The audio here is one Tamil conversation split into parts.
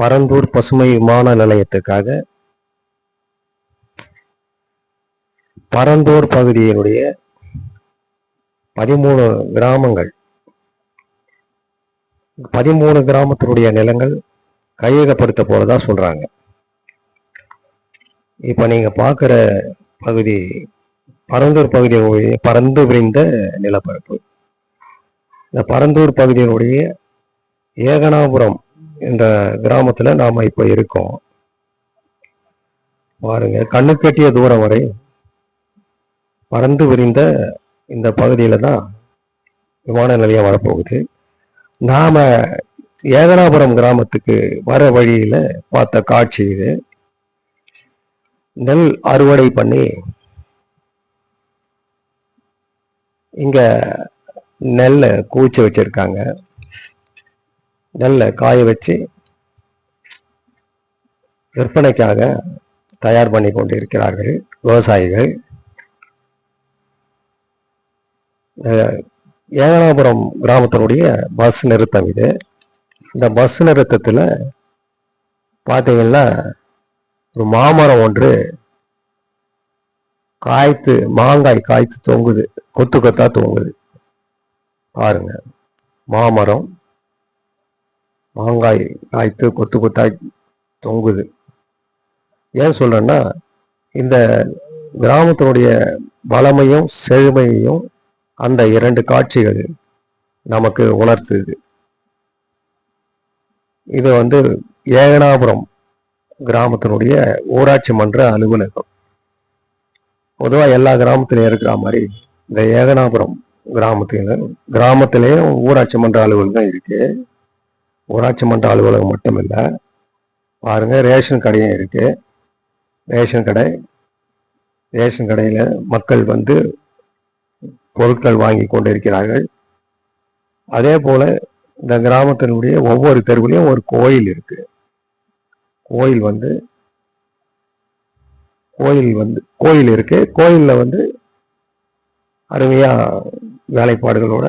பரந்தூர் பசுமை விமான நிலையத்துக்காக பரந்தூர் பகுதியினுடைய பதிமூணு கிராமங்கள் பதிமூணு கிராமத்தினுடைய நிலங்கள் கையகப்படுத்த போறதா சொல்றாங்க. இப்ப நீங்க பார்க்குற பகுதி பரந்தூர் பகுதியினுடைய பறந்து விரிந்த நிலப்பரப்பு. இந்த பரந்தூர் பகுதியினுடைய ஏகனாபுரம் என்ற கிராமத்தில் நாம் இப்போ இருக்கோம். பாருங்க கண்ணு கட்டிய தூரம் வரை பறந்து விரிந்த இந்த பகுதியில் தான் விமான நிலையம் வரப்போகுது. நாம் ஏகனாபுரம் கிராமத்துக்கு வர வழியில் பார்த்த காட்சி இது. நெல் அறுவடை பண்ணி இங்கே நெல்லை குவிச்சு வச்சிருக்காங்க. நல்ல காய வச்சு விற்பனைக்காக தயார் பண்ணி கொண்டு இருக்கிறார்கள் விவசாயிகள் ஏகனாபுரம் கிராமத்தினுடைய பஸ் நிறுத்தம் இது. இந்த பஸ் நிறுத்தத்தில் பார்த்தீங்கன்னா ஒரு மாமரம் ஒன்று காய்த்து மாங்காய் காய்த்து தொங்குது கொத்து கொத்தா தொங்குது. பாருங்க மாமரம். மாங்காய் காய்த்து கொத்து கொத்தாய் தொங்குது. ஏன் சொல்றேன்னா இந்த கிராமத்தினுடைய வளமையும் செழுமையும் அந்த இரண்டு காட்சிகள் நமக்கு உணர்த்துது. இது வந்து ஏகனாபுரம் கிராமத்தினுடைய ஊராட்சி மன்ற அலுவலகம். பொதுவாக எல்லா கிராமத்திலையும் இருக்கிற மாதிரி இந்த ஏகனாபுரம் கிராமத்தில் கிராமத்திலேயும் ஊராட்சி மன்ற அலுவலகம் இருக்குது ஊராட்சி மன்ற அலுவலகம் மட்டும் இல்லை ரேஷன் கடையும் இருக்குது ரேஷன் கடை ரேஷன் கடையில் மக்கள் வந்து பொருட்கள் வாங்கி கொண்டிருக்கிறார்கள். அதே போல் இந்த கிராமத்தினுடைய ஒவ்வொரு தெருவிலையும் ஒரு கோயில் இருக்குது கோயில் வந்து கோயில் வந்து கோயில் இருக்குது கோயிலில் வந்து அருமையாக வேலைப்பாடுகளோட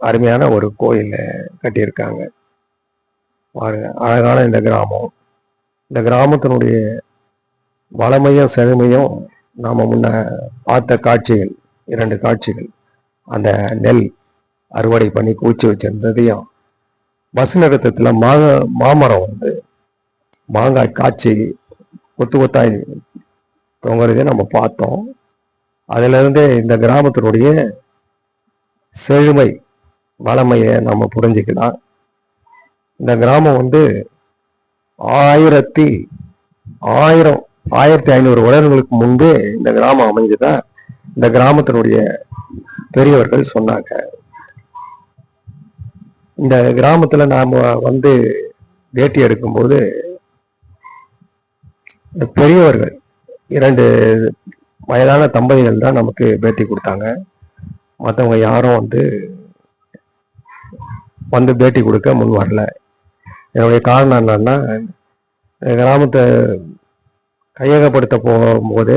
அருமையான ஒரு கோயிலை கட்டியிருக்காங்க. பாருங்க அழகான இந்த கிராமம். இந்த கிராமத்தினுடைய வளமையும் செழுமையும் நாம் முன்ன பார்த்த காட்சிகள் இரண்டு காட்சிகள். அந்த நெல் அறுவடை பண்ணி கூச்சி வச்சிருந்ததையும் பஸ் நிறுத்தத்தில் மாங்க மாமரம் வந்து மாங்காய் காய்ச்சி கொத்து கொத்தாய் தொங்குறதை நம்ம பார்த்தோம். அதிலிருந்து இந்த கிராமத்தினுடைய செழுமை வளமையை நம்ம புரிஞ்சுக்கலாம். இந்த கிராமம் வந்து ஆயிரத்தி ஆயிரம் ஆயிரத்தி ஐநூறு வருடங்களுக்கு முன்பே இந்த கிராமம் அமைஞ்சதா இந்த கிராமத்தினுடைய பெரியவர்கள் சொன்னாங்க. இந்த கிராமத்துல நாம வந்து வேட்டி எடுக்கும்போது பெரியவர்கள் இரண்டு வயதான தம்பதிகள் தான் நமக்கு பேட்டி கொடுத்தாங்க. மற்றவங்க யாரும் வந்து வந்து பேட்டி கொடுக்க முன் வரல. என்னுடைய காரணம் என்னன்னா இந்த கிராமத்தை கையகப்படுத்த போகும்போது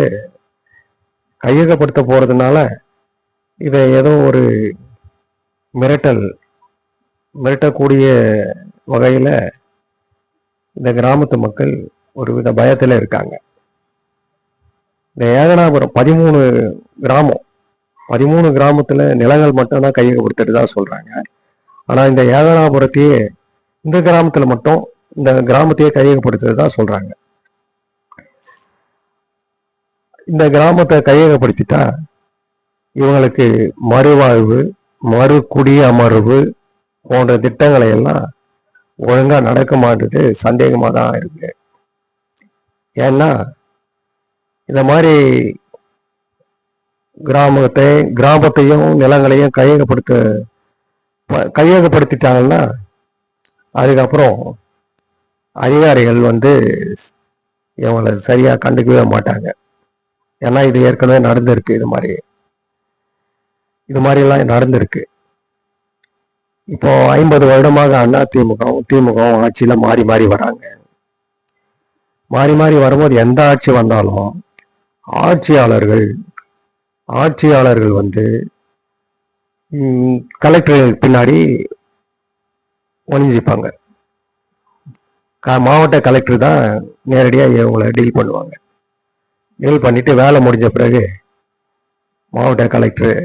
கையகப்படுத்த போகிறதுனால இதை ஏதோ ஒரு மிரட்டல் மிரட்டக்கூடிய வகையில் இந்த கிராமத்து மக்கள் ஒரு வித பயத்தில் இருக்காங்க. இந்த ஏகனாபுரம் பதிமூணு கிராமம் பதிமூணு கிராமத்தில் நிலங்கள் மட்டும்தான் கையகப்படுத்திட்டு தான் சொல்கிறாங்க ஆனால் இந்த ஏகனாபுரத்தையே இந்த கிராமத்துல மட்டும் இந்த கிராமத்தையே கையகப்படுத்துறது தான் சொல்றாங்க. இந்த கிராமத்தை கையகப்படுத்திட்டா இவங்களுக்கு மறுவாழ்வு மறு குடியமர்வு போன்ற திட்டங்களை எல்லாம் ஒழுங்கா நடக்க மாட்டது சந்தேகமாக தான் இருக்கு. ஏன்னா இந்த மாதிரி கிராமத்தை கிராமத்தையும் நிலங்களையும் கையகப்படுத்த ப- கையகப்படுத்திட்டாங்கன்னா அதுக்கப்புறம் அதிகாரிகள் வந்து இவங்களை சரியாக கண்டுக்கவே மாட்டாங்க. ஏன்னா இது ஏற்கனவே நடந்திருக்கு இது மாதிரி. இது மாதிரிலாம் நடந்திருக்கு. இப்போ ஐம்பது வருடமாக அண்ணா திமுகவும் திமுகவும் ஆட்சியில் மாறி மாறி வராங்க. மாறி மாறி வரும்போது எந்த ஆட்சி வந்தாலும் ஆட்சியாளர்கள் ஆட்சியாளர்கள் வந்து ம், பின்னாடி ஒழிஞ்சிப்பாங்க க மாவட்ட கலெக்டர் தான் நேரடியாக இவங்களை டீல் பண்ணுவாங்க. டீல் பண்ணிட்டு வேலை முடிஞ்ச பிறகு மாவட்ட கலெக்டர்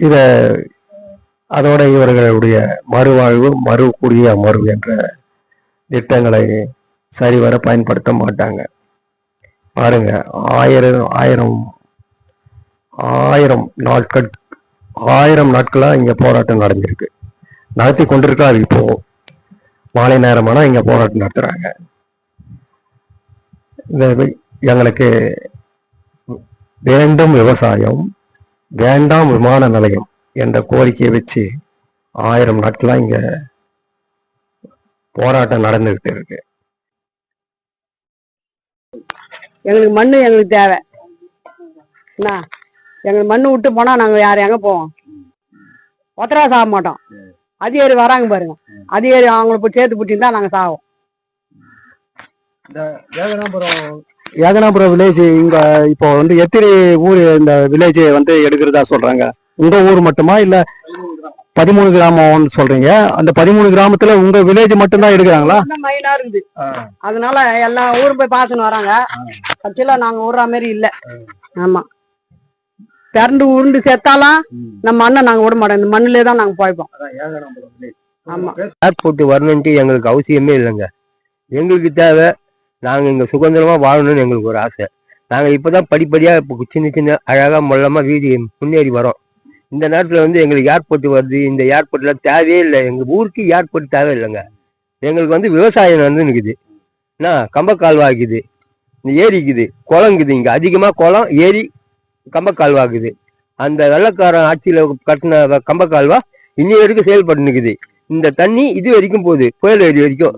இதை அதோட இவர்களுடைய மறுவாழ்வு மறு குடிய அமர்வு என்ற திட்டங்களை சரிவர பயன்படுத்த மாட்டாங்க. பாருங்க ஆயிரம் ஆயிரம் ஆயிரம் நாட்கள் ஆயிரம் நாட்களாக இங்கே போராட்டம் நடந்திருக்கு. நடத்தி கொண்டிருக்கிறார் இப்போ. மாலை நேரமானா இங்க போராட்டம் நடத்துறாங்க. இந்த எங்களுக்கு வேண்டும் விவசாயம் வேண்டாம் விமான நிலையம் என்ற கோரிக்கையை வச்சு ஆயிரம் நாட்களா இங்க போராட்டம் நடந்துகிட்டு இருக்கு. எங்களுக்கு மண்ணு எங்களுக்கு தேவை. என்ன எங்களுக்கு மண்ணு விட்டு போனா நாங்க யார் எங்க போவோம்? ஒத்தரா சாக மாட்டோம். அதிகாரி வராங்க பாருங்க. அதிகாரி அவங்கள போய் சேர்த்து பிடிச்சிருந்தா நாங்க சாவோம். ஏகனாபுரம் ஏகனாபுரம் வில்லேஜ் இங்க இப்போ வந்து எத்தனை ஊர் இந்த வில்லேஜ் வந்து எடுக்கிறதா சொல்றாங்க. உங்க ஊர் மட்டுமா இல்ல பதிமூணு கிராமம்னு சொல்றீங்க. அந்த பதிமூணு கிராமத்துல உங்க வில்லேஜ் மட்டும்தான் எடுக்கிறாங்களா? மைனா இருக்குது. அதனால எல்லா ஊரும் போய் பாத்துன்னு வராங்க. கட்சியில நாங்க விடுற மாதிரி இல்ல. ஆமா. திரண்டு உருண்டு செத்தாலாம் நம்ம மண்ணை நாங்க விட மாட்டோம். இந்த மண்ணிலே தான் நாங்க பழைப்போம் ஆமா. ஏர்போர்ட் வரணுன்ட்டு எங்களுக்கு அவசியமே இல்லைங்க. எங்களுக்கு தேவை நாங்கள் இங்கே சுதந்திரமாக வாழணும்னு எங்களுக்கு ஒரு ஆசை. நாங்கள் இப்போ தான் படிப்படியாக இப்போ சின்ன சின்ன அழகாக மொல்லமாக வீதி முன்னேறி வரோம். இந்த நேரத்தில் வந்து எங்களுக்கு ஏர்போர்ட் வருது. இந்த ஏர்போர்ட்டில் தேவையே இல்லை. எங்கள் ஊருக்கு ஏர்போர்ட் தேவை இல்லைங்க. எங்களுக்கு வந்து விவசாயம் வந்து நிற்குது என்ன? கம்பக்கால்வா இருக்குது இந்த ஏரி இருக்குது குளம் இருக்குது. இங்கே அதிகமாக குளம் ஏரி கம்பக்கால்வா இருக்குது அந்த வெள்ளக்காரன் ஆட்சியில் கட்டின கம்பக்கால்வா இன்னி வரைக்கும் செயல்பட்டுனுக்குது இந்த தண்ணி இது வரைக்கும் போகுது. புயல் ஏரி வரைக்கும்.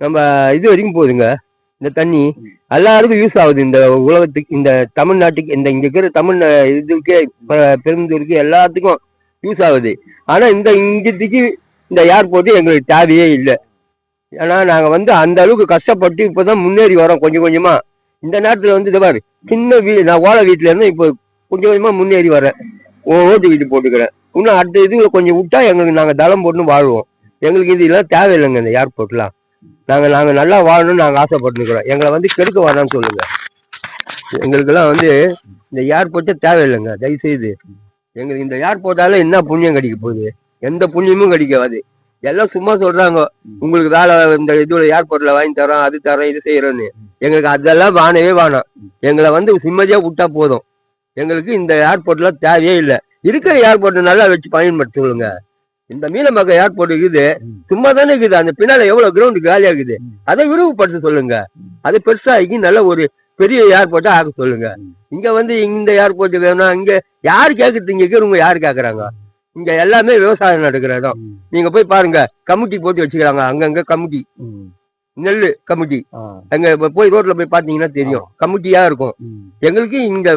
நம்ம இது வரைக்கும் போகுதுங்க. இந்த தண்ணி எல்லாருக்கும் யூஸ் ஆகுது. இந்த உலகத்துக்கு இந்த தமிழ்நாட்டுக்கு இந்த இங்க இருக்கிற தமிழ் இதுக்கே பெருந்தூருக்கு எல்லாத்துக்கும் யூஸ் ஆகுது. ஆனா இந்த இங்கத்துக்கு இந்த ஏர்போர்ட்டு எங்களுக்கு தேவையே இல்லை. ஏன்னா நாங்கள் வந்து அந்த அளவுக்கு கஷ்டப்பட்டு இப்போதான் முன்னேறி வரோம் கொஞ்சம் கொஞ்சமா. இந்த நேரத்துல வந்து இதை பாரு சின்ன வீடு நான் ஓலை வீட்டுல இருந்து இப்போ கொஞ்சம் கொஞ்சமா முன்னேறி வரேன் ஓ- ஓட்டு வீடு போட்டுக்கிறேன். இன்னும் அடுத்த இதுல கொஞ்சம் விட்டா எங்களுக்கு நாங்க தளம் போட்டு வாழ்வோம். எங்களுக்கு இது எல்லாம் தேவையில்லைங்க இந்த ஏர்போர்ட்லாம். நாங்க நாங்க நல்லா வாழணும்னு நாங்க ஆசைப்பட்டுருக்கிறோம். எங்களை வந்து கெடுக்க வேணாம்னு சொல்லுங்க. எங்களுக்கெல்லாம் வந்து இந்த ஏர்போர்ட்டே தேவையில்லைங்க. தயவுசெய்து. எங்களுக்கு இந்த ஏர்போர்ட்டால என்ன புண்ணியம் கிடைக்க போகுது? எந்த புண்ணியமும் கிடைக்காது. எல்லாம் சும்மா சொல்றாங்க. உங்களுக்கு வேலை இந்த இதுல ஏர்போர்ட்ல வாங்கி தரோம் அது தரோம் இது செய்யறோன்னு எங்களுக்கு அதெல்லாம் வானவே வேணாம் எங்களை வந்து சிம்மதியாக விட்டா போதும். எங்களுக்கு இந்த ஏர்போர்ட்லாம் தேவையே இல்லை. இருக்கிற ஏர்போர்ட் நல்லா வச்சு பயன்படுத்த சொல்லுங்க இந்த மீனம்பாக்கம் ஏர்போர்ட் இருக்குது. சும்மா தானே இருக்குது. அந்த பின்னால எவ்வளவு கிரவுண்ட் காலியா இருக்குது. அதை விரிவுபடுத்த சொல்லுங்க. அதை பெருசாகி நல்ல ஒரு பெரிய ஏர்போர்ட்டா ஆக்க சொல்லுங்க. இங்க வந்து இந்த ஏர்போர்ட் வேணும் இங்க யாரு கேக்குறது? இங்க இருக்கிறவங்க யாரு கேக்குறாங்க? இங்க எல்லாமே விவசாயம் நடக்கிற இடம். நீங்க போய் பாருங்க. கமிட்டி போட்டு வச்சுக்கிறாங்க. அங்கங்க கமிட்டி. நெல்லு கமிட்டி அங்க போய் ரோட்ல போய் பாத்தீங்கன்னா தெரியும். கமிட்டியா இருக்கும். எங்களுக்கு இந்த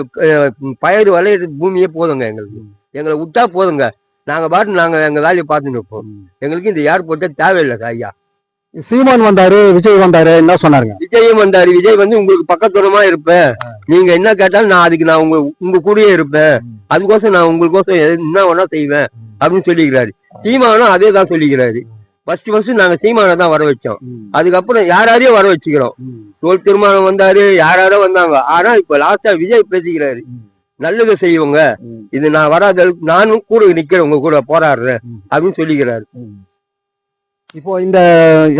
பயிர் விளையிற பூமியே போதுங்க எங்களுக்கு. எங்களை விட்டா போதுங்க. நாங்க பாட்டு நாங்க எங்க வேலையை பார்த்துட்டு இருப்போம். எங்களுக்கு இந்த ஏர்போர்ட்டே தேவையில்லை ஐயா. சீமான் வந்தாரு விஜய் வந்தாரு என்ன சொன்னாருங்க? விஜயும் வந்தாரு. விஜய் வந்து உங்களுக்கு பக்கத்துறமா இருப்பேன். நீங்க என்ன கேட்டாலும் நான் அதுக்கு நான் உங்க உங்க கூடயே இருப்பேன். அதுக்கோசம் நான் உங்களுக்கோசம் என்ன வேணா செய்வேன். அப்படின்னு சொல்லிக்கிறாரு. சீமானும் அதே தான் சொல்லிக்கிறாரு. ஃபர்ஸ்ட் ஃபர்ஸ்ட் நாங்க சீமானை தான் வர வச்சோம். அதுக்கப்புறம் யார் யாரையும் வர வச்சுக்கிறோம். தோல் திருமணம் வந்தாரு யார் யாரோ வந்தாங்க. ஆனா இப்ப லாஸ்டா விஜய் பேசிக்கிறாரு. நல்லது செய்வோங்க. இது நான் வராத நானும் கூட நிக்கிறேன் உங்க கூட போராடுறேன் அப்படின்னு சொல்லிக்கிறாரு. இப்போ இந்த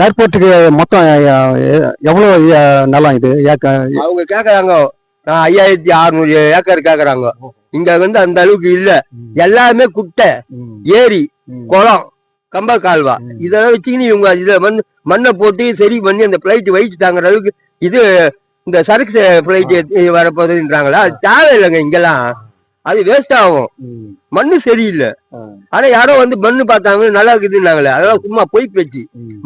ஏர்போர்ட்டுக்கு மொத்தம் எவ்வளவு நிலம் இது? ஏக்க அவங்க கேக்குறாங்க. நான் ஐயாயிரத்தி அறுநூறு ஏக்கர் கேக்குறாங்க. இங்க வந்து அந்த அளவுக்கு இல்ல. எல்லாமே குட்டை ஏரி குளம். கம்ப கால்வா. இதெல்லாம் வச்சுக்கின்னு இவங்க இத மண் மண்ணை போட்டு சரி பண்ணி அந்த பிளைட் வெயிட் தாங்குற அளவுக்கு இது இந்த சரக்கு பிளைட் வரப்போகுதுன்றாங்களா? அது தேவையில்லைங்க இங்கெல்லாம். அது வேஸ்ட் ஆகும். மண்ணு சரியில்லை. ஆனா யாரோ வந்து மண்ணு பார்த்தாங்க நல்லா இருக்குதுன்னாங்களே அதெல்லாம் சும்மா பொய் பேச்சு.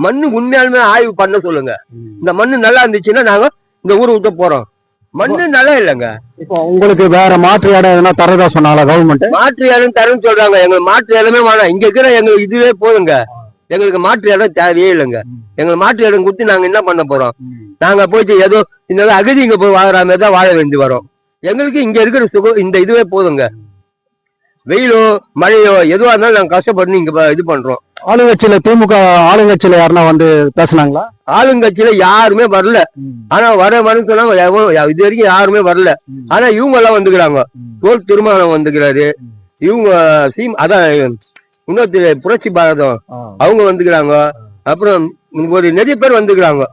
மண்ணு உண்மையாலுமே ஆய்வு பண்ண சொல்லுங்க. இந்த மண்ணு நல்லா இருந்துச்சுன்னா நாங்க இந்த ஊரை விட்டு போறோம். மண்ணு நல்லா இல்லைங்க. இப்போ உங்களுக்கு வேற மாற்று இடம் எதனா தரதா சொன்னால கவர்மெண்ட் மாற்று இடம் தரேன்னு சொல்றாங்க. எங்களுக்கு மாற்று இடமே வேணாம். இங்க இருக்கிற எங்களுக்கு இதுவே போதுங்க. எங்களுக்கு மாற்று இடம் தேவையே இல்லைங்க. எங்களுக்கு மாற்று இடம் கொடுத்து நாங்க என்ன பண்ண போறோம்? நாங்க போயிட்டு ஏதோ இந்த அகதி இங்க போய் வாழற மாதிரி தான் வாழ வேண்டி வரோம். எங்களுக்கு இங்க இருக்கிற சுகம் இந்த இதுவே போதுங்க. வெயிலோ மழையோ எதுவா இருந்தாலும் நாங்க கஷ்டப்பட்டு இங்க இது பண்றோம். ஆளுங்கட்சியில திமுக ஆளுங்கட்சியில யாருன்னா வந்து பேசுனாங்களா? ஆளுங்கட்சியில யாருமே வரல. ஆனா வர வரன்னு சொன்னாங்க இது வரைக்கும் யாருமே வரல. ஆனா இவங்க எல்லாம் வந்துக்கிறாங்க தோல் திருமணம் வந்துக்கிறாரு. இவங்க சீம் அதான் இன்னொரு புரட்சி பாரதம். அவங்க வந்துக்கிறாங்க. அப்புறம் ஒரு நிறைய பேர் வந்துக்கிறாங்க.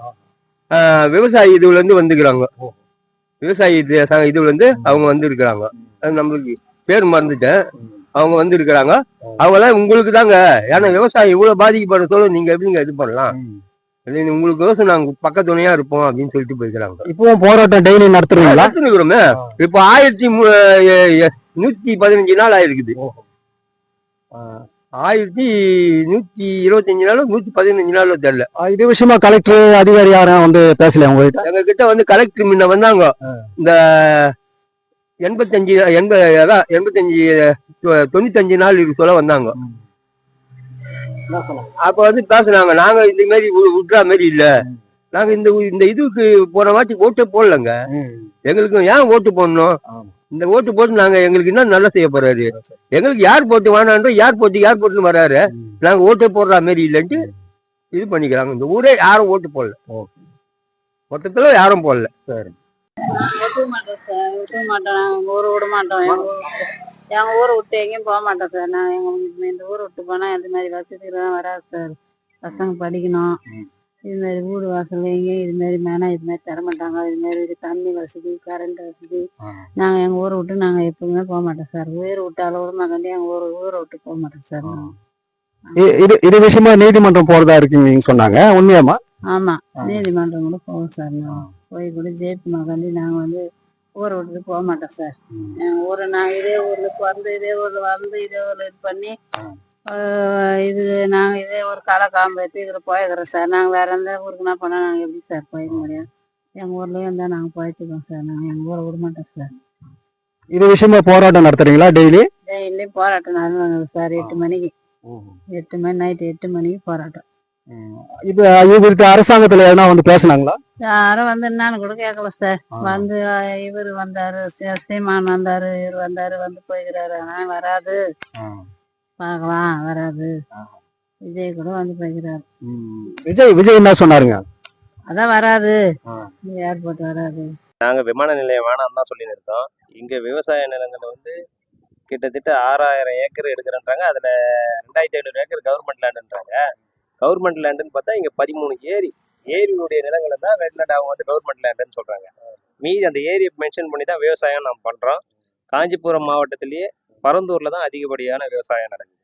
விவசாயி இதுல இருந்து வந்துக்கிறாங்க. விவசாயி இதுல இருந்து அவங்க வந்து இருக்கிறாங்க நம்மளுக்கு பேர் மறந்துட்டேன். அவங்க வந்து இருக்கிறாங்க அவங்க எல்லாம் உங்களுக்கு தாங்க. ஏன்னா விவசாயம் இவ்வளவு பாதிக்கப்படுற சொல்ல நீங்க எப்படிங்க இது பண்ணலாம்? இல்லை, உங்களுக்கு விவசாயம் நாங்க பக்க துணையா இருப்போம் அப்படின்னு சொல்லிட்டு போயிருக்கிறாங்க. இப்பவும் போராட்டம் டெய்லி நடத்துறீங்களா? நடத்துனுக்குறோமே இப்ப ஆயிரத்தி நூத்தி பதினஞ்சு நாள் ஆயிருக்குது. ஆயிரத்தி நூத்தி இருபத்தஞ்சு நாளும் நூத்தி பதினஞ்சு நாளும் தெரியல. இது விஷயமா கலெக்டர் அதிகாரி யாரும் வந்து பேசல உங்ககிட்ட? எங்க கிட்ட வந்து கலெக்டர் முன்ன வந்தாங்க. இந்த எண்பத்தஞ்சு எண்பது அதான் எண்பத்தஞ்சு தொண்ணூத்தஞ்சு நாள் இது சொல்ல வந்தாங்க. அப்ப வந்து பேசுனாங்க. நாங்க இந்த மாதிரி விட்றா மாதிரி இல்ல. நாங்க இந்த இந்த இதுக்கு போன வாட்டி ஓட்டே போடலங்க. எங்களுக்கு ஏன் ஓட்டு போடணும்? இந்த ஓட்டு போட்டு நாங்க எங்களுக்கு என்ன நல்லா செய்ய போறாரு. எங்களுக்கு யார் போட்டு வேணான்றோம் யார் போட்டு யார் போட்டுன்னு வராரு. நாங்க ஓட்டே போடுற மாதிரி இல்லைன்ட்டு இது பண்ணிக்கிறாங்க. இந்த ஊரே யாரும் ஓட்டு போடல. மொத்தத்துல யாரும் போடல. சரி ஒத்துக்க மாட்டோம் சார் ஒத்துக்க மாட்டோம். நாங்கள் ஊரை விட மாட்டோம் எங்கள் ஊர் விட்டு எங்கேயும் போக மாட்டோம் சார். நான் எங்கள் இந்த ஊரை விட்டு போனால் இந்த மாதிரி வசதிலாம் வராது சார். பசங்க படிக்கணும். இது மாதிரி வீடு வாசல் எங்கேயும் இது மாதிரி மேனா இது மாதிரி தர மாட்டாங்க. இது மாதிரி தண்ணி வசதி கரண்ட் வசதி. நாங்கள் எங்கள் ஊரை விட்டு நாங்கள் எப்பவுமே போக மாட்டோம் சார். உயிர் விட்டாலும் விட கண்டி எங்கள் ஊரை ஊரை விட்டு போக மாட்டோம் சார். இது இது விஷயமா நீதிமன்றம் போறதா இருக்குன்னு சொன்னாங்க. உண்மையாமா ஆமாம் நீதிமன்றம் கூட போவோம் சார் போய் கூட ஜெயிப்போம் கண்டி நாங்கள் வந்து ஊரை விட்டுட்டு போக மாட்டோம் சார். ஊரை நாங்கள் இதே ஊரில் பிறந்து இதே ஊரில் வந்து இதே ஊரில் இது பண்ணி இது நாங்கள் இதே ஒரு களை காம்பு எடுத்து இதில் போய்க்கிறோம் சார். நாங்கள் வேற எந்த ஊருக்குனா போனால் நாங்கள் எப்படி சார் போய்க்க முடியும்? எங்கள் ஊர்லேயே இருந்தால் நாங்கள் போயிட்டுக்கோம் சார். நாங்கள் எங்கள் ஊரை விட மாட்டோம் சார். இது விஷயமா போராட்டம் நடத்துறீங்களா டெய்லி? டெய்லியும் போராட்டம் நடந்தாங்க சார். எட்டு மணிக்கு. எட்டு மணி நைட்டு எட்டு மணிக்கு போராட்டம். இப்ப இது குறித்து அரசாங்கத்துல எதனா வந்து பேசுனாங்களா? யாரும் வந்து என்னன்னு கூட கேட்கல சார். வந்து இவரு வந்தாரு சீமான் வந்தாரு இவர் வந்தாரு வந்து போய்க்கிறாரு. ஆனா வராது. பார்க்கலாம் வராது. விஜய் கூட வந்து போய்க்கிறாரு. விஜய் விஜய் என்ன சொன்னாருங்க? அதான் வராது. ஏர்போர்ட் வராது. நாங்க விமான நிலையம் வேணாம் தான் சொல்லி நிறுத்தோம் இங்க விவசாய நிலங்கள் வந்து கிட்டத்தட்ட ஆறாயிரம் ஏக்கர் எடுக்கிறன்றாங்க. அதுல ரெண்டாயிரத்தி ஐநூறு ஏக்கர் கவர்மெண்ட் லேண்டுன்றாங்க கவர்மெண்ட் லேண்டுன்னு பார்த்தா இங்க பதிமூணு ஏரி. ஏரியுடைய நிலங்களை தான் வெட்லாண்ட் அவங்க வந்து கவர்மெண்ட் லேண்டுன்னு சொல்கிறாங்க மீதி அந்த ஏரியை மென்ஷன் பண்ணி தான் விவசாயம் நாம் பண்ணுறோம் காஞ்சிபுரம் மாவட்டத்திலேயே பரந்தூரில் தான் அதிகப்படியான விவசாயம் நடக்குது.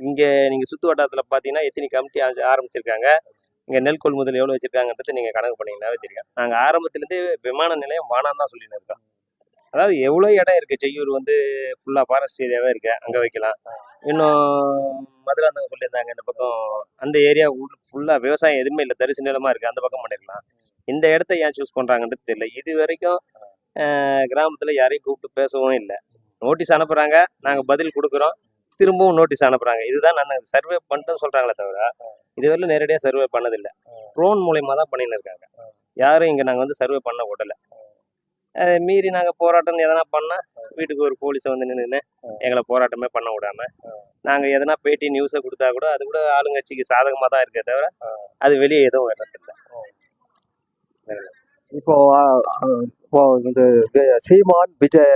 இங்கே நீங்கள் சுற்று வட்டாரத்தில் பார்த்தீங்கன்னா எத்தனை கமிட்டி ஆரம்பிச்சிருக்காங்க? இங்கே நெல் கொள்முதல் எவ்வளோ வச்சுருக்காங்கன்றது நீங்கள் கணக்கு பண்ணீங்கன்னாவே தெரியும். நாங்கள் ஆரம்பத்துலேருந்து விமான நிலையம் வானான்னு தான் சொல்லிட்டு இருக்கோம். அதாவது எவ்வளோ இடம் இருக்கு? செய்யூர் வந்து ஃபுல்லாக ஃபாரஸ்ட் ஏரியாவே இருக்கு. அங்கே வைக்கலாம். இன்னும் மதுராந்தகம் சொல்லியிருந்தாங்க இந்த பக்கம். அந்த ஏரியா ஃபுல்லாக விவசாயம் எதுவுமே இல்லை. தரிசு நிலமாக இருக்குது அந்த பக்கம் பண்ணிருக்கலாம். இந்த இடத்த ஏன் சூஸ் பண்ணுறாங்கன்றது தெரியல. இது வரைக்கும் கிராமத்தில் யாரையும் கூப்பிட்டு பேசவும் இல்லை. நோட்டீஸ் அனுப்புகிறாங்க நாங்கள் பதில் கொடுக்குறோம். திரும்பவும் நோட்டீஸ் அனுப்புகிறாங்க இதுதான் நான் சர்வே பண்ணிட்டேன்னு சொல்கிறாங்களே தவிர இதுவரையிலும் நேரடியாக சர்வே பண்ணதில்லை. ட்ரோன் மூலயமா தான் பண்ணின்னு இருக்காங்க. யாரும் இங்கே நாங்கள் வந்து சர்வே பண்ண விடலை அதை மீறி நாங்கள் போராட்டம் எதனா பண்ணால் வீட்டுக்கு ஒரு போலீஸை வந்து நின்று எங்களை போராட்டமே பண்ண விடாம நாங்கள் எதனா பேட்டி நியூஸை கொடுத்தா கூட அது கூட ஆளுங்கட்சிக்கு சாதகமாக தான் இருக்கே தவிர அது வெளியே எதுவும் வர்றதில்லை. இப்போ இப்போ இந்த சீமான் விஜய்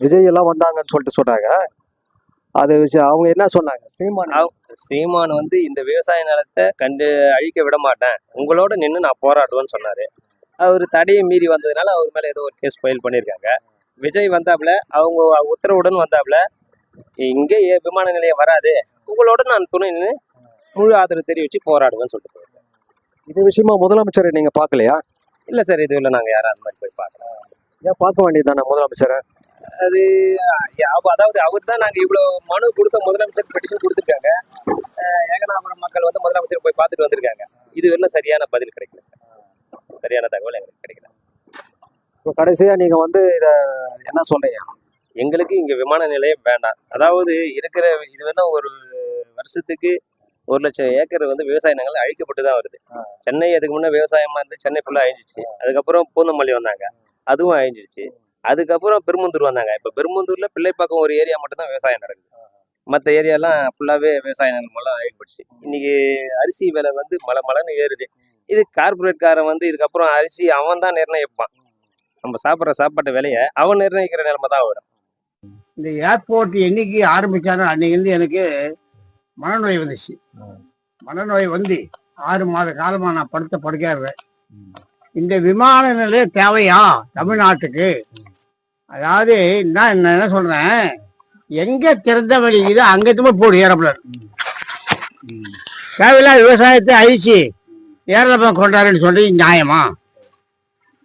விஜய் எல்லாம் வந்தாங்கன்னு சொல்லிட்டு சொன்னாங்க. அது அவங்க என்ன சொன்னாங்க? சீமான் சீமான் வந்து இந்த விவசாய நிலத்தை கண்டு அழிக்க விட மாட்டேன். உங்களோட நின்று நான் போராடுவேன்னு சொன்னாரு. அவர் தடையை மீறி வந்ததுனால அவர் மேல ஏதோ ஒரு கேஸ் ஃபைல் பண்ணியிருக்காங்க. விஜய் வந்தாப்புல அவங்க உத்தரவுடன் வந்தாப்புல இங்கே விமான நிலையம் வராது. உங்களோட நான் துணை நின்று முழு ஆதரவு தெரிவிச்சு போராடுவேன்னு சொல்லிட்டு போயிருக்காங்க இது விஷயமா முதலமைச்சரை நீங்க பார்க்கலையா? இல்லை சார் இதுல நாங்க யாரும் அந்த மாதிரி போய் பார்க்கல. ஏன் பார்க்க வேண்டியதுதானே முதலமைச்சரை? அது அதாவது அவர் தான் நாங்கள் இவ்வளோ மனு கொடுத்த முதலமைச்சர் பெட்டிஷன் கொடுத்துருக்காங்க. ஏகனாபுரம் மக்கள் வந்து முதலமைச்சர் போய் பார்த்துட்டு வந்திருக்காங்க. இது வரலும் சரியான பதில் கிடைக்கல சார். சரியான தகவல் எங்களுக்கு கிடைக்கல. இப்போ கடைசியா நீங்க வந்து இத என்ன சொல்றீங்க? எங்களுக்கு இங்க விமான நிலையம் வேண்டாம். அதாவது இருக்கிற இது வேணா ஒரு வருஷத்துக்கு ஒரு லட்சம் ஏக்கர் வந்து விவசாய நிலங்கள் அழிக்கப்பட்டு தான் வருது. சென்னை அதுக்கு முன்னே விவசாயமா இருந்து சென்னை ஃபுல்லா அழிஞ்சிச்சு. அதுக்கப்புறம் பூந்தமல்லி வந்தாங்க. அதுவும் அழிஞ்சிருச்சு. அதுக்கப்புறம் பெரும்பந்தூர் வந்தாங்க. இப்போ பெரும்பந்தூர்ல பிள்ளைப்பாக்கம் ஒரு ஏரியா மட்டும் தான் விவசாயம் நடக்குது. மற்ற ஏரியாலாம் ஃபுல்லாகவே விவசாய நிலமெல்லாம் ஆகிடுச்சு இன்னைக்கு அரிசி விலை வந்து மலை மலைன்னு ஏறுது. இது கார்பரேட்காரன் வந்து இதுக்கப்புறம் அரிசி அவன் தான் நிர்ணயிப்பான். நம்ம சாப்பிட்ற சாப்பாட்டு விலையை அவன் நிர்ணயிக்கிற நிலைமை தான் வரும். இந்த ஏர்போர்ட் என்னைக்கு ஆரம்பித்தாரோ அன்னைக்கு எனக்கு மனநோய் வந்துச்சு. மனநோய் வந்து ஆறு மாத காலமாக நான் படுத்த படுக்கிறேன் இந்த விமான நிலையம் தேவையா தமிழ்நாட்டுக்கு? அதாவது நான் என்ன என்ன சொல்றேன்? எங்க திறந்த வழி இது அங்கத்துமே போடு ஏறப்பட தேவையில்லாத விவசாயத்தை அழிச்சு ஏரோப்ளேன் கொண்டாருன்னு சொல்லி நியாயமா?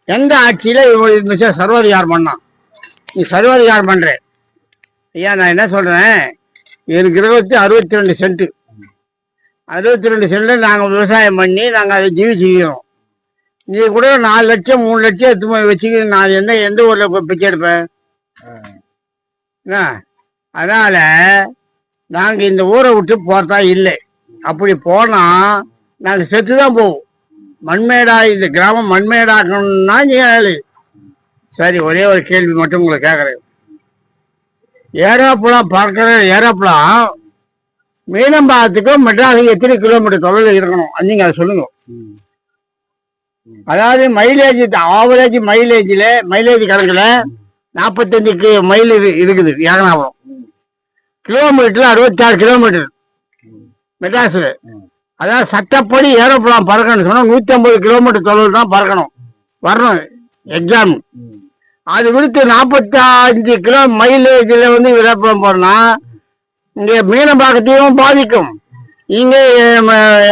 எந்த ஆட்சியில இவங்க சர்வாதிகாரம் பண்ணான் நீ சர்வாதிகாரம் பண்ற. ஐயா நான் என்ன சொல்றேன்? எனக்கு இருபத்தி அறுபத்தி ரெண்டு சென்ட். அறுபத்தி ரெண்டு சென்ட்ல நாங்கள் விவசாயம் பண்ணி நாங்கள் அதை ஜீவிச்சுக்கிறோம் நீ கூட நாலு லட்சம் மூணு லட்சம் எடுத்து போய் வச்சுக்க நான் என்ன எந்த ஊர்ல போய் பிச்சை எடுப்பேன்? அதனால நாங்கள் இந்த ஊரை விட்டு போறதா இல்லை. அப்படி போனால் நாங்க செத்து தான் போவோம் மண்மேடா இந்த கிராமம் மண்மேடாக்கணும்னா நீ சரி ஒரே ஒரு கேள்வி மட்டும் உங்களை கேட்கறேன் ஏரோப்ளான் பறக்கிற ஏரோப்ளான் மீனம்பாத்துக்கும் மெட்ராஸுக்கு எத்தனை கிலோமீட்டர் தொலைவில் இருக்கணும்? நீங்க அதை சொல்லுங்க. அதாவது மைலேஜ் ஆவரேஜ் மைலேஜில் மைலேஜ் கணக்கில் நாற்பத்தஞ்சு மைல் இருக்குது ஏகனாபுரம் கிலோமீட்டர் அறுபத்தாறு கிலோமீட்டர். மெட்ராஸில். அதாவது சட்டப்படி ஏரோப்ளான் பறக்கணும்னு சொன்னால் நூற்றி ஐம்பது கிலோமீட்டர் தொலைவில் தான் பறக்கணும். வரணும். எக்ஸாம் அது விடுத்து நாற்பத்தஞ்சு கிலோ மைலேஜில் வந்து விளப்பம் போனா இங்கே மீனம்பாக்கத்தையும் பாதிக்கும். இங்கே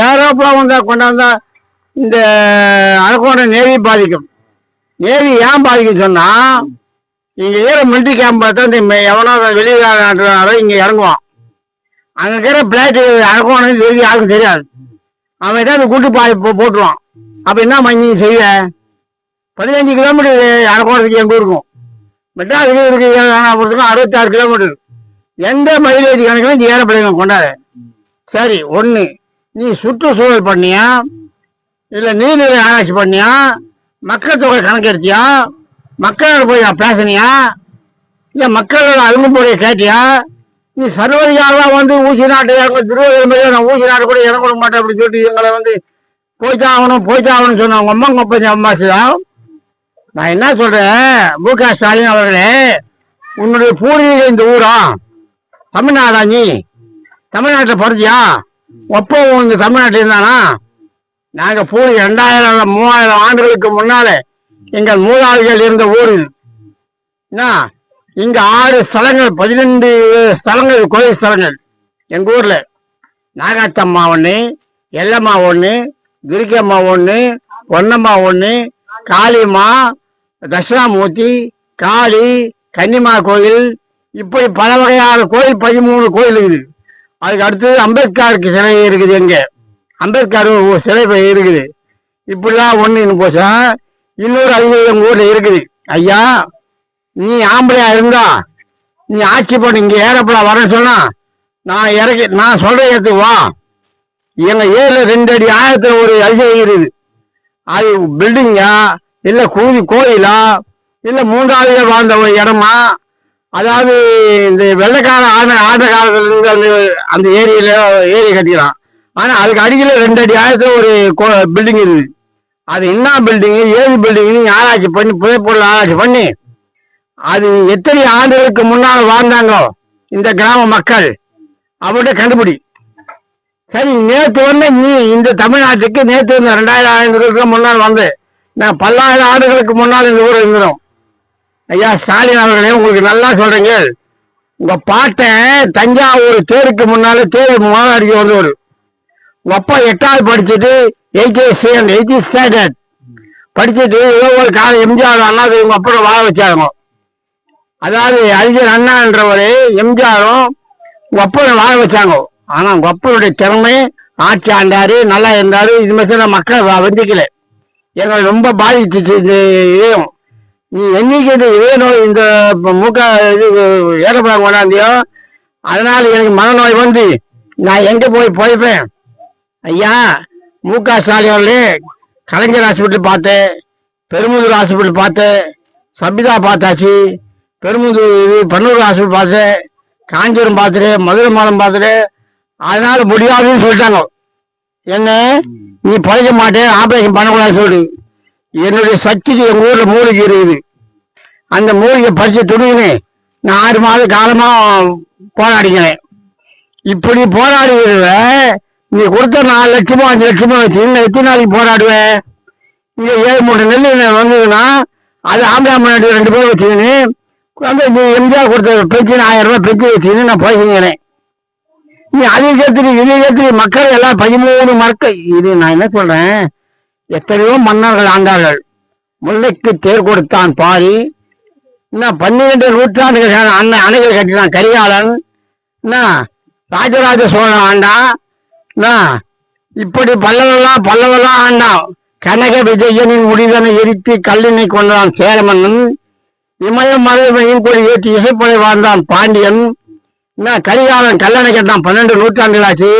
ஏரோப்ளான் வந்தால் கொண்டாந்தா இந்த அரக்கோண நேவி பாதிக்கும். நேவி ஏன் பாதிக்கும் சொன்னால் இங்கே ஏற மிலிட்ரி கேம்ப் பார்த்தா இந்த மெ- எவனோ வெளிநாட்டுனால இங்கே இறங்குவான். அங்க இருக்கிற பிளாட் அரக்கோணம் நேவி யாருக்கும் தெரியாது. அவன் ஏதாவது கூட்டு பாய் போட்டுருவான். அப்ப என்ன மணி செய்ய பதினஞ்சு கிலோமீட்டர் அரக்கோணத்துக்கு எங்க இருக்கும் மெட்ராஸுக்கு இருக்கு ஏனாபுரத்துக்கும் அறுபத்தாறு கிலோமீட்டர் எந்த மைலேஜ் கணக்கில் இந்த ஏரோப்ளேனை கொண்டாடு? சரி ஒன்று நீ சுற்றுச்சூழல் பண்ணியா? இல்லை நீர்நிலை ஆராய்ச்சி பண்ணியா? மக்கள் தொகை கணக்கெடுத்தியா? மக்களோட போய் பேசுனியா? இல்லை மக்களோட அணுகுமுறையை கேட்டியா? நீ சர்வதிகாரமா வந்து ஊசி நாட்டு இறங்க நான் ஊசி நாட்டு கூட இறங்க மாட்டேன் அப்படின்னு சொல்லிட்டு எங்களை வந்து போய்தான் ஆகணும் போய்தான் ஆகணும்னு சொன்ன உங்க அம்மா கொப்பஞ்ச தான் நான் என்ன சொல்றேன்? மு க ஸ்டாலின் அவர்களே உன்னுடைய பூர்வீக இந்த ஊரா? தமிழ்நாடா நீ? தமிழ்நாட்டில் பிறந்தியா ஒப்போ இந்த தமிழ்நாட்டில் இருந்தானா? நாங்க பூரி ரெண்டாயிரம் மூவாயிரம் ஆண்டுகளுக்கு முன்னாலே எங்கள் மூதாதைகள் இருந்த ஊர். என்ன? இங்க ஆறு ஸ்தலங்கள் பதினெண்டு ஸ்தலங்கள் கோயில் ஸ்தலங்கள் எங்க ஊர்ல நாகாத்தம்மா ஒண்ணு எல்லம்மா ஒண்ணு கிரிக்கம்மா ஒண்ணு பொன்னம்மா ஒண்ணு காளியம்மா தட்சிணாமூர்த்தி காளி கன்னிமா கோயில் இப்படி பல வகையான கோயில் பதிமூணு கோயில் இருக்குது. அதுக்கு அடுத்தது அம்பேத்கருக்கு சிலை இருக்குது எங்க. அம்பேத்கர் ஒரு சிலை இருக்குது. இப்படிலாம் ஒண்ணு போச்சா இன்னொரு ஐயா எங்க ஊர்ல இருக்குது. ஐயா நீ ஆம்பளையா இருந்தா நீ ஆட்சி பண்ணி இங்க ஏறப்படா வரேன்னு சொன்னா நான் இறக்கி நான் சொல்ற இடத்துக்கு வா. எங்க ஏரியில ரெண்டு அடி ஆயிரத்துல ஒரு அதிசயம் இருக்குது. அது பில்டிங்கா இல்ல கூதி கோயிலா இல்ல மூன்றாவது வாழ்ந்த ஒரு இடமா? அதாவது இந்த வெள்ளக்கார ஆன ஆட்ட காலத்துல இருந்து அந்த அந்த ஏரியில ஏரி கட்டிக்கிறான். ஆனா அதுக்கு அடிக்கல ரெண்டு அடி ஆயிரத்துல ஒரு பில்டிங் இருக்குது. அது என்ன பில்டிங் ஏது பில்டிங்னு ஆராய்ச்சி பண்ணி புதைப்பொருள் ஆராய்ச்சி பண்ணி அது எத்தனை ஆண்டுகளுக்கு முன்னால் வாழ்ந்தாங்கோ இந்த கிராம மக்கள் அவர்கிட்ட கண்டுபிடி. சரி நேற்று வந்த நீ இந்த தமிழ்நாட்டுக்கு நேற்று வந்த ரெண்டாயிரம் ஆண்டுகளுக்கு முன்னால் வந்து நான் பல்லாயிரம் ஆண்டுகளுக்கு முன்னால் இந்த ஊரில் இருந்தோம். ஐயா ஸ்டாலின் அவர்களே உங்களுக்கு நல்லா சொல்றீங்க. உங்க பாட்டன் தஞ்சாவூர் தேருக்கு முன்னால தேர் மாநாடுக்கு வந்தவர் உங்க அப்பா எட்டாவது படிச்சுட்டு எயிட்டி எயிட்டி ஸ்டாண்டர்ட். படிச்சுட்டு ஏதோ ஒரு காலம் எம்ஜிஆர் அண்ணா உங்க அப்பா வாழ வச்சாங்க அதாவது அறிஞர் அண்ணான்றவரு எம்ஜிஆரும் ஒப்பனை வாழ வச்சாங்க. ஆனா ஒப்பனுடைய திறமை ஆட்சி ஆண்டாரு நல்லா இருந்தாரு. இது மாதிரி மக்கள் வ- வந்திக்கல எங்களை ரொம்ப பாதிச்சிச்சு இந்த இதையும். நீ என்னைக்கு இது நோய் இந்த மூக்க இது ஏகப்படம் கொண்டாந்தியோ அதனால எனக்கு மனநோய் வந்து நான் எங்க போய் போய்ப்பேன் ஐயா மூக ஸ்டாலின் அவர்களே கலைஞர் ஹாஸ்பிட்டல் பார்த்தேன் பெருமுதூர் ஹாஸ்பிட்டல் பார்த்தேன் சபிதா பார்த்தாச்சு. பெருமுதூர் இது பன்னூர் ஹாஸ்பிட்டல் பார்த்தேன் காஞ்சிபுரம் பார்த்துட்டு மதுரை மாலம் பார்த்துட்டு அதனால முடியாதுன்னு சொல்லிட்டாங்க. என்ன? நீ பழைக்க மாட்டேன் ஆப்ரேஷன் பண்ணக்கூடாதுன்னு சொல்லு என்னுடைய சக்திக்கு எங்கள் ஊரில் மூலிகை இருக்குது. அந்த மூலிகை பறிச்சு துணின்னு நான் ஆறு மாத காலமாக போராடிக்கிறேன். இப்படி போராடுகிறத நீ கொடுத்த நாலு லட்சமோ அஞ்சு லட்சமோ வச்சு இன்னும் எத்தனை நாளைக்கு போராடுவேன் இங்கே ஏழு மூட்டை நெல் வந்ததுன்னா அது ஆம்பளை ரெண்டு பேரும் வச்சுக்கின்னு அந்த நீ எம்ஜிஆர் கொடுத்த பென்ஷன் ஆயிரம் ரூபாய் பென்ஷன் வச்சுக்கின்னு நான் போய்க்கிறேன் நீ அதை கேத்துட்டு இதை கேத்துட்டு மக்கள் எல்லாம் பதிமூணு மறக்க இது நான் என்ன சொல்றேன்? எத்தனையோ மன்னர்கள் ஆண்டார்கள். முல்லைக்கு தேர் கொடுத்தான் பாரி. இன்னும் பன்னிரெண்டு நூற்றாண்டுகள் அண்ணன் அணைகள் கட்டினான் கரிகாலன். என்ன ராஜராஜ சோழன் ஆண்டான் என்ன இப்படி பல்லவெல்லாம் பல்லவெல்லாம் ஆண்டான் கனக விஜயனின் முடிதனை எரித்து கல்லினை கொண்டான் சேரமன்னன். இமயம் மறைமையின் ஏற்றி இசைப்படை வாழ்ந்தான் பாண்டியன். என்ன கரிகாலன் கல்லணை கட்டான் பன்னெண்டு நூற்றாண்டுகளாச்சு.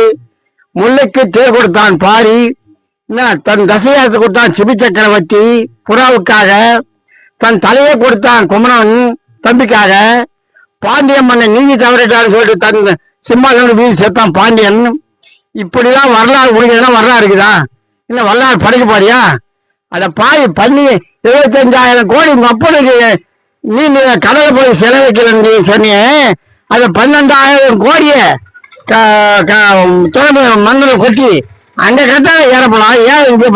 முல்லைக்கு தேர் கொடுத்தான் பாரி. என்ன தன் தசையாரத்தை கொடுத்தான் சிபி சக்கரவர்த்தி புறாவுக்காக. தன் தலையை கொடுத்தான் குமரன் தம்பிக்காக. பாண்டிய மன்னன் நீதி தவறிட்டான்னு சொல்லிட்டு தன் சிம்மாசனம் வீதி சேர்த்தான் பாண்டியன். இப்படிலாம் வரலாறு முடிஞ்சதுன்னா வரலாறு இருக்குதா? இல்லை வரலாறு படைக்க பாரியா அதை பாய் பண்ணி இருபத்தஞ்சாயிரம் கோடி மப்பனுக்கு நீ கடலை போய் செலவைக்கலன்னு சொன்னியே அது பன்னெண்டாயிரம் கோடியை துணை மண்ணில் கொட்டி அங்க கட்ட ஏறப்பலாம் ஏன் இங்க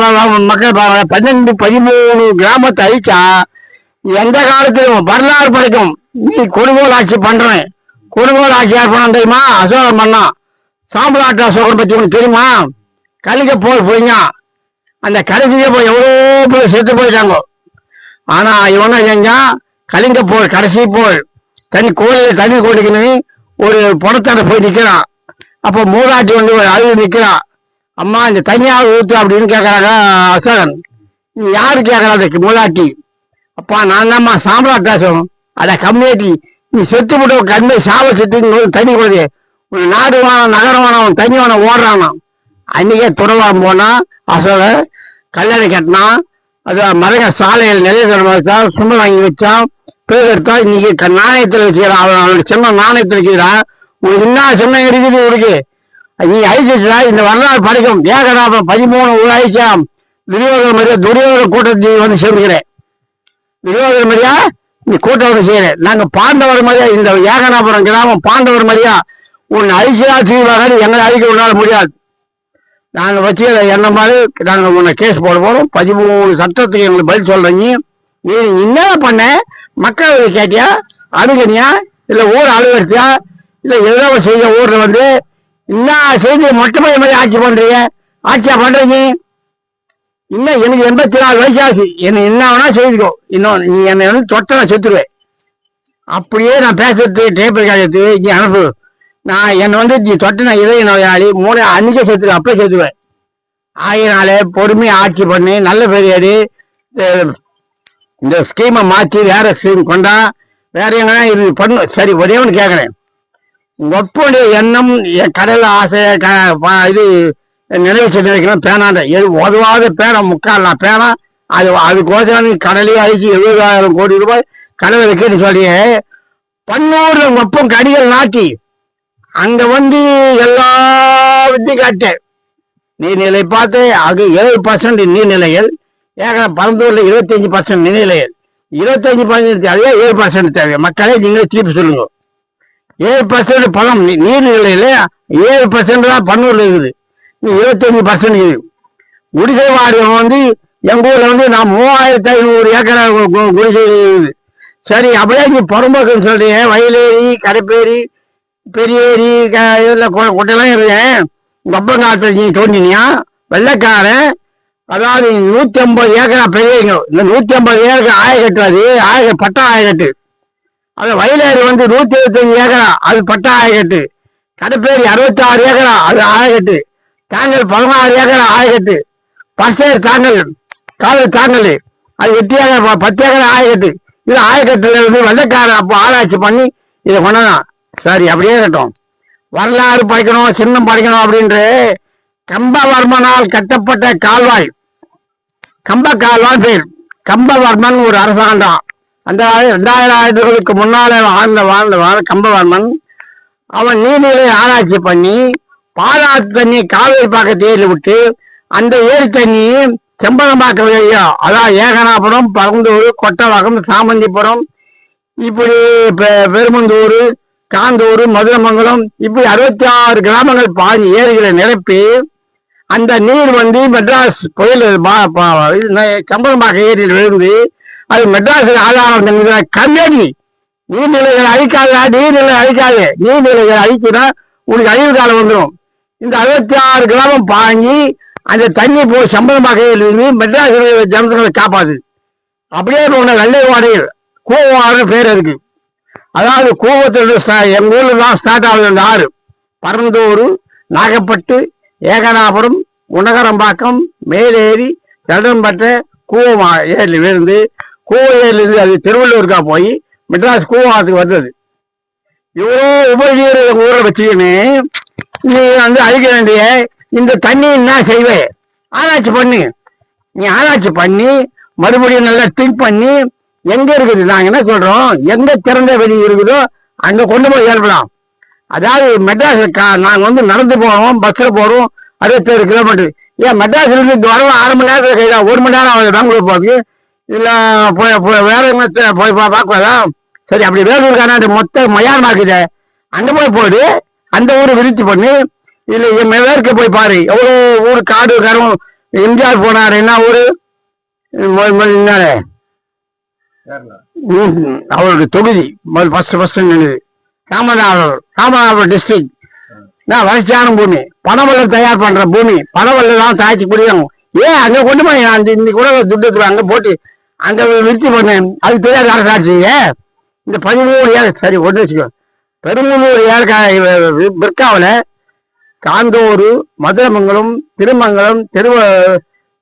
மக்கள் பன்னெண்டு பதிமூணு கிராமத்தை அழிச்சா எந்த காலத்திலும் வரலாறு படைக்கும். நீ கொடுங்கோல் ஆட்சி பண்றேன். கொடுங்கோல் ஆட்சி யார் பண்ண தெரியுமா? அசோகன் பண்ணான் சாம்பலாட்ட அசோகன் பத்தி உனக்கு தெரியுமா? கலிக்க போய் போய்ங்க அந்த கலிக்கையே போய் எவ்வளோ பேர் செத்து போயிட்டாங்க. ஆனா இவனா செஞ்சான்? கலிங்க போல் கடைசி போல் தனி கோயில தண்ணி குடிக்கணும் ஒரு புறத்தாண்ட போய் நிற்கிறான் அப்போ மூதாட்டி வந்து ஒரு அழுது நிற்கிறான் அம்மா இந்த தனியாக ஊற்று அப்படின்னு கேட்குறாங்க அசோகன். நீ யாரு கேட்கறா அதுக்கு மூதாட்டி? அப்பா நான் தான்மா சாம்ராட்டாசம் அட கம்யூனிட்டி நீ செத்து விட்டு கண்மை சாவ செத்துன்னு தண்ணி கொடுது ஒரு நாடு வேணாம் நகரம் வேணாம் தண்ணி வேணாம் ஓடுறானா? அன்னைக்கே துறவாம் போனா அசோகன் கல்லணை கட்டினான். அது மரக சாலையில் நிலையம் சும்மா வாங்கி வச்சான். பேர் எடுத்தா இன்னைக்கு நாணயத்தில் வச்சுக்கிறான் அவன் அவனோட சின்ன நாணயத்தில் வச்சுக்கிறான் உனக்கு என்ன சின்ன இருக்குது உனக்கு? நீ அழிச்சிட்டா இந்த வரலாறு படிக்கும். ஏகடாபம் பதிமூணு உழைச்சாம் துரியோதன மாதிரியா துரியோதன கூட்டத்தை வந்து சேர்க்கிறேன் துரியோதன மாதிரியா நீ கூட்டம் வந்து செய்யறேன் நாங்க பாண்டவர் மாதிரியா இந்த ஏகனாபுரம் கிராமம் பாண்டவர் மாதிரியா உன்னை அழிச்சா செய்வாங்க எங்களை அழிக்க உன்னால முடியாது. நாங்கள் வச்சு என்ன மாதிரி நாங்கள் உன்னை கேஸ் போட போகிறோம் பதிமூணு சட்டத்துக்கு எங்களுக்கு பதில் சொல்கிறீங்க நீ என்ன பண்ண? மக்கள் கேட்டியா? அணுகனியா இல்ல ஊர் அலுவலகத்தியா? இல்ல ஏதோ செய்ய ஊர்ல வந்து என்ன செய்தி மொட்டை மாதிரி ஆட்சி பண்றீங்க? ஆட்சியா பண்றீங்க இன்னும் எனக்கு எண்பத்தி நாலு வயசு ஆச்சு என்ன என்ன வேணா செய்துக்கோ. இன்னும் நீ என்னை வந்து தொட்ட நான் செத்துருவேன். அப்படியே நான் பேசுறது டேப்பர் எடுத்து நீ அனுப்பு. நான் என்னை வந்து நீ தொட்ட நான் இதய நோயாளி மூணு அன்னைக்கே செத்துருவேன் அப்படியே செத்துருவேன். ஆகினாலே பொறுமையாக ஆட்சி பண்ணி நல்ல பெரியாடி இந்த ஸ்கீமை மாற்றி வேற ஸ்கீம் கொண்டா வேற எங்கன்னா இது பண்ணு. சரி ஒரே ஒன்று கேட்குறேன் ஒப்பனுடைய எண்ணம் என் கடல் ஆசை க- ப- இது நினைவு செய்து வைக்கணும் பேனாண்ட எது உதவாத பேனா முக்கால் நான் பேனா அது அதுக்கோசரம் நீ கடலே அழிச்சு எழுபதாயிரம் கோடி ரூபாய் கடலை இருக்குன்னு சொல்லி பன்னூறு ஒப்பம் கடிகள் நாட்டி அங்க வந்து எல்லா வித்தையும் காட்டேன். நீர்நிலை பார்த்து அது ஏழு பர்சன்ட் நீர்நிலைகள். ஏன்னா பரந்தூர்ல இருபத்தஞ்சு பர்சன்ட் நீர்நிலைகள் இருபத்தஞ்சு பர்சன்ட் தேவையா ஏழு பர்சன்ட் தேவையா மக்களே நீங்களே திருப்பி சொல்லுங்க. ஏழு பர்சன்ட் பழம் நீர் நீர்நிலையில ஏழு பர்சன்ட் தான் பன்னூர்ல இருக்குது. இருபத்தஞ்சி இருபத்தஞ்சு பர்சன்ட் இருக்குது குடிசை வாரியம் வந்து எங்க ஊர்ல வந்து நான் மூவாயிரத்தி ஐநூறு ஏக்கரா கு- குடிசை இருக்குது. சரி அப்படியே நீ புறம்போக்குன்னு சொல்றீங்க. வயலேரி கடைப்பேரி பெரியேரி க- இதுல கொ- கொட்டையெல்லாம் இருக்கேன் கப்பங்காட்டில் நீ தோண்டினியா? வெள்ளைக்காரன் அதாவது நூத்தி ஐம்பது ஏக்கரா பெரியவங்க இந்த நூத்தி ஐம்பது ஏக்கர் ஆயக்கட்டு அது ஆய பட்டா ஆயக்கட்டு அது வயலாறு வந்து நூத்தி இருபத்தஞ்சு ஏக்கரா அது பட்டா ஆயக்கட்டு கடப்பேரி அறுபத்தி ஆறு ஏக்கரா அது ஆயக்கட்டு தாங்கல் பதினாறு ஏக்கரா ஆயக்கட்டு பசேர் தாங்கல் காவல் தாங்கல் அது எட்டு ஏக்கர் பத்து ஏக்கர் ஆயக்கட்டு இது ஆயக்கட்டுல இருந்து வெள்ளைக்காரன் அப்போ ஆராய்ச்சி பண்ணி இதை கொண்டதான் சரி அப்படியே இருக்கட்டும். வரலாறு படிக்கணும் சின்னம் படிக்கணும் அப்படின்ட்டு கம்பவர்மனால் கட்டப்பட்ட கால்வாய். கம்ப கால்வாய் பேர். கம்பவர்மன் ஒரு அரசாண்டான் அந்த ரெண்டாயிரம் ஆண்டுகளுக்கு முன்னாலே வாழ்ந்த வாழ்ந்தவாள் கம்பவர்மன் அவன் நீர்நிலை ஆராய்ச்சி பண்ணி பாலாத்து தண்ணி காவிரி பாக்கத்து ஏரி விட்டு அந்த ஏரி தண்ணி செம்பகம்பாக்கம் ஏரியா அதான் ஏகனாபுரம் பரந்தூர் கொட்டவாக்கம் சாமந்திபுரம் இப்படி பெருமந்தூர் காந்தூர் மதுரமங்கலம் இப்படி அறுபத்தி ஆறு கிராமங்கள் பாதி ஏரிகளை நிரப்பி அந்த நீர் வந்து மெட்ராஸ் புயல் சம்பளமாக ஏரியில் விழுந்து அது மெட்ராஸ் ஆதாரம் தண்ணி கல்லடி நீர்நிலைகளை அழிக்காத நீர்நிலை அழிக்காது. நீர்நிலைகள் அழிக்கினா உங்களுக்கு அழிவு காலம் வந்துடும் இந்த அறுபத்தி ஆறு கிராமம் பாங்கி அந்த தண்ணி போய் சம்பளமாக மெட்ராஸ் ஜனங்களை காப்பாது அப்படியே ஒன்று வெள்ளை வாடையில் கூவாறு பேர் இருக்கு. அதாவது கூவத்தில் எங்கள் ஊர்ல தான் ஸ்டார்ட் ஆகுது அந்த ஆறு. பரந்தூர் நாகப்பட்டு ஏகனாபுரம் உனகரம்பாக்கம் மேலேறி தடம்பட்ட கூவம் ஏரியில் விழுந்து கூவ ஏரியிலிருந்து அது திருவள்ளூருக்கா போய் மெட்ராஸ் கூவாத்துக்கு வந்தது. இவ்வளோ உபயோக ஊரை வச்சுக்கின்னு நீ வந்து அழிக்க வேண்டிய இந்த தண்ணி என்ன செய்வே? ஆராய்ச்சி பண்ணு. நீ ஆராய்ச்சி பண்ணி மறுபடியும் நல்லா திங்க் பண்ணி எங்க இருக்குது நாங்க என்ன சொல்றோம்? எங்க திறந்த வெளி இருக்குதோ அங்க கொண்டு போய் ஏற்படலாம். அதாவது மெட்ராஸ் கா- நாங்க வந்து நடந்து போறோம் பஸ்ல போறோம் அறுபத்தேழு கிலோமீட்டர் ஏன் மெட்ராஸ்ல இருந்து இங்க வரவும் அரை மணி நேரத்துல கைதா ஒரு மணி நேரம் ஆகுது பெங்களூர் போகுது இல்ல போய் போய் வேற போய் பா- பார்க்கலாதா? சரி அப்படி வேலூர் காணாண்டு மொத்த மயானமா இருக்குது அங்க போய் போடு அந்த ஊரை விருத்தி பண்ணு. இல்ல என் மேற்க போய் பாரு. எவ்வளவு ஊர் காடு கரம் எம்ஜிஆர் போனாரு என்ன ஊரு? அவருடைய தொகுதி. ஃபர்ஸ்ட் ஃபர்ஸ்ட் நின்னுது ராமநாதபுரம் ராமநாதபுரம் டிஸ்ட்ரிக்ட் நான் வளர்ச்சியான பூமி. பனவல்ல தயார் பண்ற பூமி. பனவல்ல தான் தாய்ச்சி குடியும் ஏன் அங்க கொண்டு போய் அந்த இன்னைக்கு கூட துட்டு எடுத்துட்டு அங்க போட்டு அங்க விருத்தி பண்ணேன் அது தெரியாது அரசாட்சி இந்த பதிமூணு ஏழை சரி ஒன்று வச்சுக்கோ. பெரும்பலூர் ஏழு பிற்காவில் காந்தூர் மதுரமங்கலம் திருமங்கலம் திருவ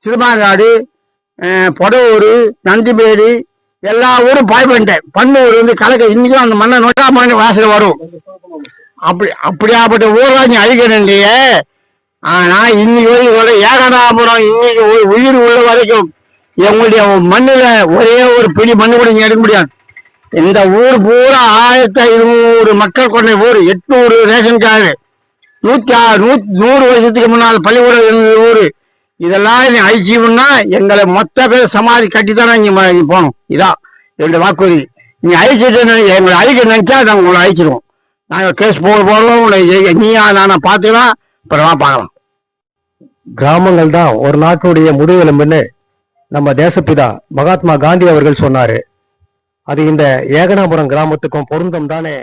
திருமாங்காடு பொடவூர் நந்திபேடி எல்லா ஊரும் பாய் பண்ணிட்டேன். பண்ணூர் வந்து கலக்க இன்னைக்கும் அந்த மண்ணை நொட்டா மண்ணு வாசல் வரும். அப்படி அப்படியாப்பட்ட ஊர்லாம் நீ அழிக்கணுண்டிய ஆனா இன்னைக்கு வரைக்கும் ஏகனாபுரம் இன்னைக்கு உயிர் உள்ள வரைக்கும் எங்களுடைய மண்ணில் ஒரே ஒரு பிடி மண்ணு கூட இங்க எடுக்க முடியாது. இந்த ஊர் பூரா ஆயிரத்தி ஐநூறு மக்கள் கொண்ட ஊர் எட்நூறு ரேஷன் கார்டு. நூத்தி நூத் நூறு வருஷத்துக்கு முன்னால் பள்ளிக்கூடம் இருந்த ஊரு. இதெல்லாம் நீ அழிச்சிவுன்னா எங்களை மொத்த பேர் சமாதி கட்டி தானே இங்க போகணும். இதான் என்னுடைய வாக்குறுதி. நீ அழிச்சிட்டு எங்களை அழிக்க நினைச்சா நாங்கள் உங்களை அழிச்சிருவோம். நாங்கள் கேஸ் போக போகிறோம் உங்களை நீயா நானா பார்த்துக்கலாம். அப்புறமா பார்க்கலாம். கிராமங்கள் தான் ஒரு நாட்டுடைய முதுகெலும்புன்னு நம்ம தேசப்பிதா மகாத்மா காந்தி அவர்கள் சொன்னாரு. அது இந்த ஏகனாபுரம் கிராமத்துக்கும் பொருந்தம் தானே